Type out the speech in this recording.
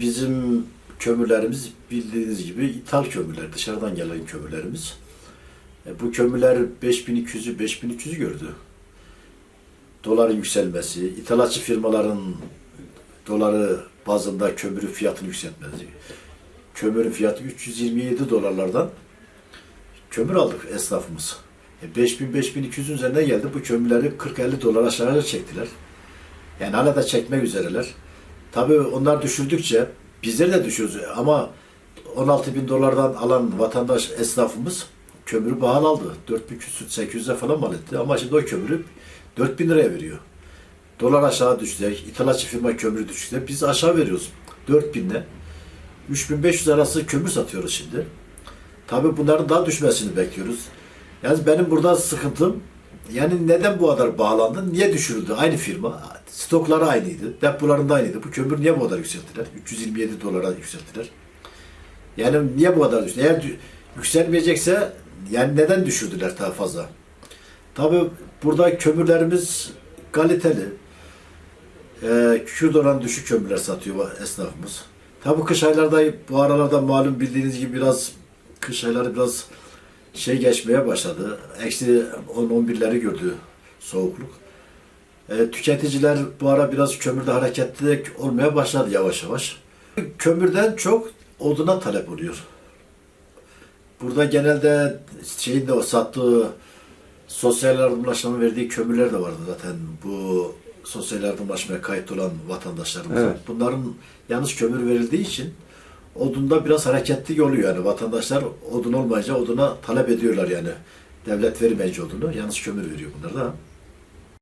Bizim kömürlerimiz bildiğiniz gibi ithal kömürler, dışarıdan gelen kömürlerimiz. E, bu kömürler 5200'ü 5300'ü gördü. Doların yükselmesi, ithalatçı firmaların doları bazında kömürün fiyatını yükseltmesi. Kömürün fiyatı 327 dolarlardan kömür aldık esnafımız. E, 5000-5200'ün üzerine geldi. Bu kömürleri 40-50 dolar aşağıya çektiler. Yani hala da çekmek üzereler. Tabii onlar düşürdükçe bizleri de düşüyoruz ama 16 bin dolardan alan vatandaş esnafımız kömürü pahalı aldı. 4 bin küsür 800'e falan mal etti ama şimdi o kömürü 4 bin liraya veriyor. Dolar aşağı düştü. İthalatçı firma kömürü düştü. Biz aşağı veriyoruz. 4 binle. 3500 arası kömür satıyoruz şimdi. Tabii bunların daha düşmesini bekliyoruz. Yani benim burada sıkıntım yani neden bu kadar bağlandı? Niye düşürüldü? Aynı firma. Stokları aynıydı. Depolarında aynıydı. Bu kömür niye bu kadar yükselttiler? 327 dolara yükselttiler. Yani niye bu kadar düştü? Eğer yükselmeyecekse yani neden düşürdüler daha fazla? Tabii burada kömürlerimiz kaliteli. Ee, Kürt oranı düşük kömürler satıyor esnafımız. Tabii kış aylarda bu aralarda malum bildiğiniz gibi biraz kış ayları biraz şey geçmeye başladı. Eksi 10-11'leri gördü soğukluk. E, tüketiciler bu ara biraz kömürde hareketli olmaya başladı yavaş yavaş. Kömürden çok oduna talep oluyor. Burada genelde şeyin de o sattığı sosyal yardımlaşmanın verdiği kömürler de vardı zaten bu sosyal yardımlaşmaya kayıt olan vatandaşlarımız. Evet. Bunların yalnız kömür verildiği için odunda biraz hareketli oluyor yani vatandaşlar odun olmayınca oduna talep ediyorlar yani. Devlet vermeyince odunu yalnız kömür veriyor bunlar da.